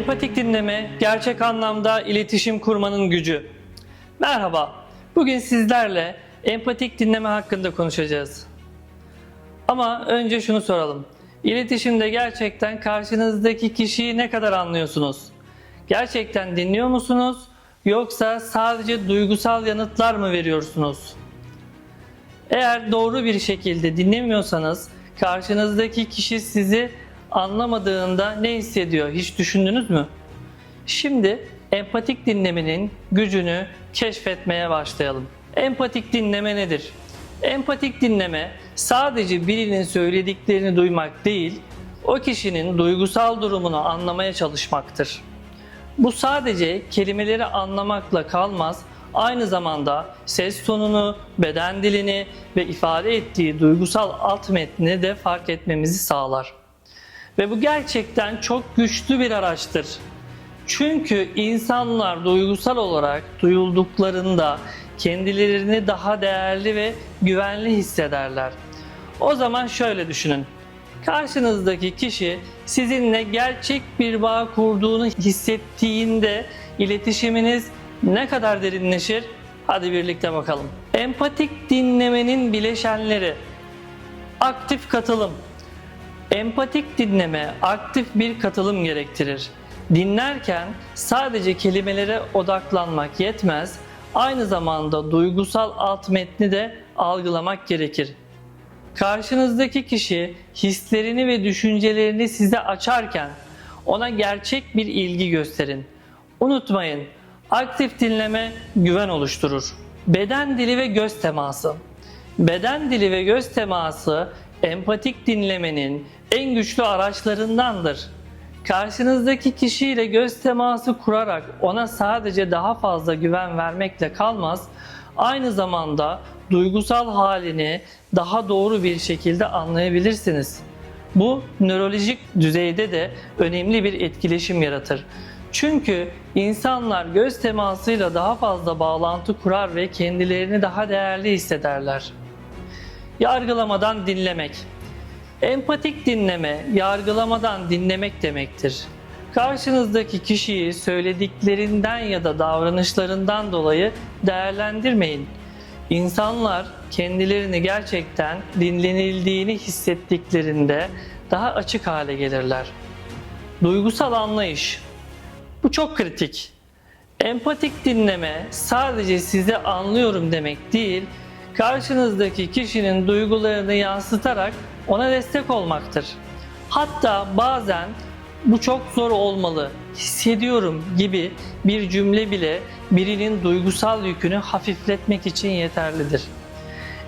Empatik dinleme, gerçek anlamda iletişim kurmanın gücü. Merhaba, bugün sizlerle empatik dinleme hakkında konuşacağız. Ama önce şunu soralım. İletişimde gerçekten karşınızdaki kişiyi ne kadar anlıyorsunuz? Gerçekten dinliyor musunuz? Yoksa sadece duygusal yanıtlar mı veriyorsunuz? Eğer doğru bir şekilde dinlemiyorsanız karşınızdaki kişi sizi anlamadığında ne hissediyor hiç düşündünüz mü? Şimdi empatik dinlemenin gücünü keşfetmeye başlayalım. Empatik dinleme nedir? Empatik dinleme sadece birinin söylediklerini duymak değil, o kişinin duygusal durumunu anlamaya çalışmaktır. Bu sadece kelimeleri anlamakla kalmaz, aynı zamanda ses tonunu, beden dilini ve ifade ettiği duygusal alt metni de fark etmemizi sağlar. Ve bu gerçekten çok güçlü bir araçtır. Çünkü insanlar duygusal olarak duyulduklarında kendilerini daha değerli ve güvenli hissederler. O zaman şöyle düşünün. Karşınızdaki kişi sizinle gerçek bir bağ kurduğunu hissettiğinde iletişiminiz ne kadar derinleşir? Hadi birlikte bakalım. Empatik dinlemenin bileşenleri. Aktif katılım. Empatik dinleme aktif bir katılım gerektirir. Dinlerken sadece kelimelere odaklanmak yetmez, aynı zamanda duygusal alt metni de algılamak gerekir. Karşınızdaki kişi hislerini ve düşüncelerini size açarken ona gerçek bir ilgi gösterin. Unutmayın, aktif dinleme güven oluşturur. Beden dili ve göz teması. Beden dili ve göz teması empatik dinlemenin en güçlü araçlarındandır. Karşınızdaki kişiyle göz teması kurarak ona sadece daha fazla güven vermekle kalmaz, aynı zamanda duygusal halini daha doğru bir şekilde anlayabilirsiniz. Bu nörolojik düzeyde de önemli bir etkileşim yaratır. Çünkü insanlar göz temasıyla daha fazla bağlantı kurar ve kendilerini daha değerli hissederler. Yargılamadan dinlemek. Empatik dinleme, yargılamadan dinlemek demektir. Karşınızdaki kişiyi söylediklerinden ya da davranışlarından dolayı değerlendirmeyin. İnsanlar kendilerini gerçekten dinlenildiğini hissettiklerinde daha açık hale gelirler. Duygusal anlayış. Bu çok kritik. Empatik dinleme sadece sizi anlıyorum demek değil, karşınızdaki kişinin duygularını yansıtarak ona destek olmaktır. Hatta bazen bu çok zor olmalı, hissediyorum gibi bir cümle bile birinin duygusal yükünü hafifletmek için yeterlidir.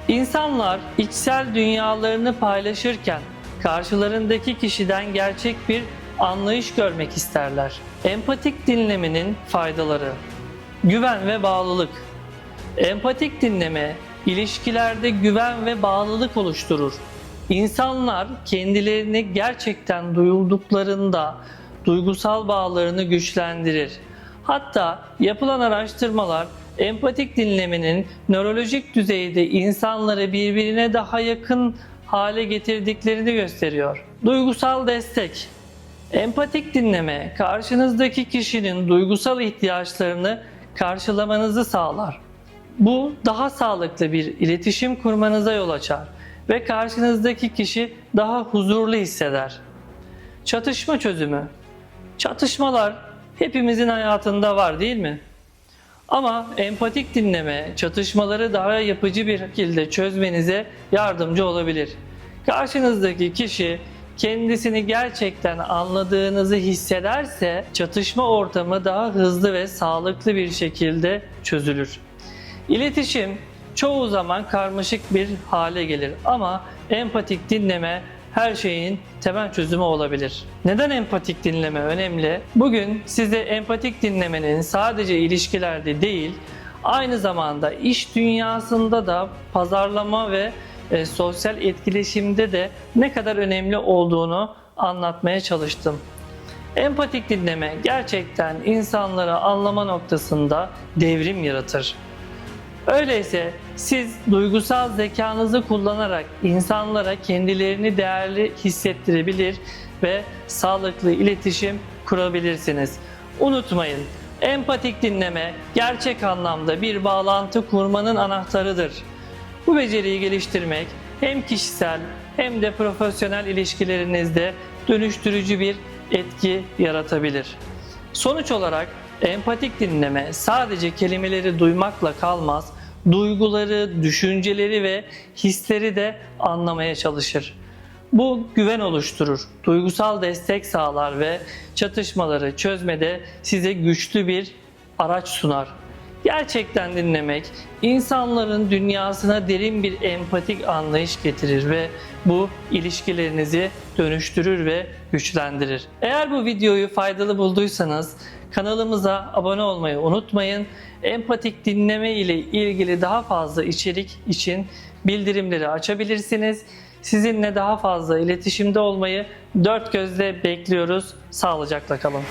İnsanlar içsel dünyalarını paylaşırken karşılarındaki kişiden gerçek bir anlayış görmek isterler. Empatik dinlemenin faydaları Güven ve bağlılık Empatik dinleme ilişkilerde güven ve bağlılık oluşturur. İnsanlar kendilerini gerçekten duyulduklarında duygusal bağlarını güçlendirir. Hatta yapılan araştırmalar empatik dinlemenin nörolojik düzeyde insanları birbirine daha yakın hale getirdiklerini gösteriyor. Duygusal destek Empatik dinleme karşınızdaki kişinin duygusal ihtiyaçlarını karşılamanızı sağlar. Bu daha sağlıklı bir iletişim kurmanıza yol açar ve karşınızdaki kişi daha huzurlu hisseder. Çatışma çözümü. Çatışmalar hepimizin hayatında var değil mi? Ama empatik dinleme çatışmaları daha yapıcı bir şekilde çözmenize yardımcı olabilir. Karşınızdaki kişi kendisini gerçekten anladığınızı hissederse çatışma ortamı daha hızlı ve sağlıklı bir şekilde çözülür. İletişim çoğu zaman karmaşık bir hale gelir ama empatik dinleme her şeyin temel çözümü olabilir. Neden empatik dinleme önemli? Bugün size empatik dinlemenin sadece ilişkilerde değil, aynı zamanda iş dünyasında da pazarlama ve e, sosyal etkileşimde de ne kadar önemli olduğunu anlatmaya çalıştım. Empatik dinleme gerçekten insanları anlama noktasında devrim yaratır. Öyleyse siz duygusal zekanızı kullanarak insanlara kendilerini değerli hissettirebilir ve sağlıklı iletişim kurabilirsiniz. Unutmayın, empatik dinleme gerçek anlamda bir bağlantı kurmanın anahtarıdır. Bu beceriyi geliştirmek hem kişisel hem de profesyonel ilişkilerinizde dönüştürücü bir etki yaratabilir. Sonuç olarak empatik dinleme sadece kelimeleri duymakla kalmaz, duyguları, düşünceleri ve hisleri de anlamaya çalışır. Bu güven oluşturur, duygusal destek sağlar ve çatışmaları çözmede size güçlü bir araç sunar. Gerçekten dinlemek insanların dünyasına derin bir empatik anlayış getirir ve bu ilişkilerinizi dönüştürür ve güçlendirir. Eğer bu videoyu faydalı bulduysanız kanalımıza abone olmayı unutmayın. Empatik dinleme ile ilgili daha fazla içerik için bildirimleri açabilirsiniz. Sizinle daha fazla iletişimde olmayı dört gözle bekliyoruz. Sağlıcakla kalın.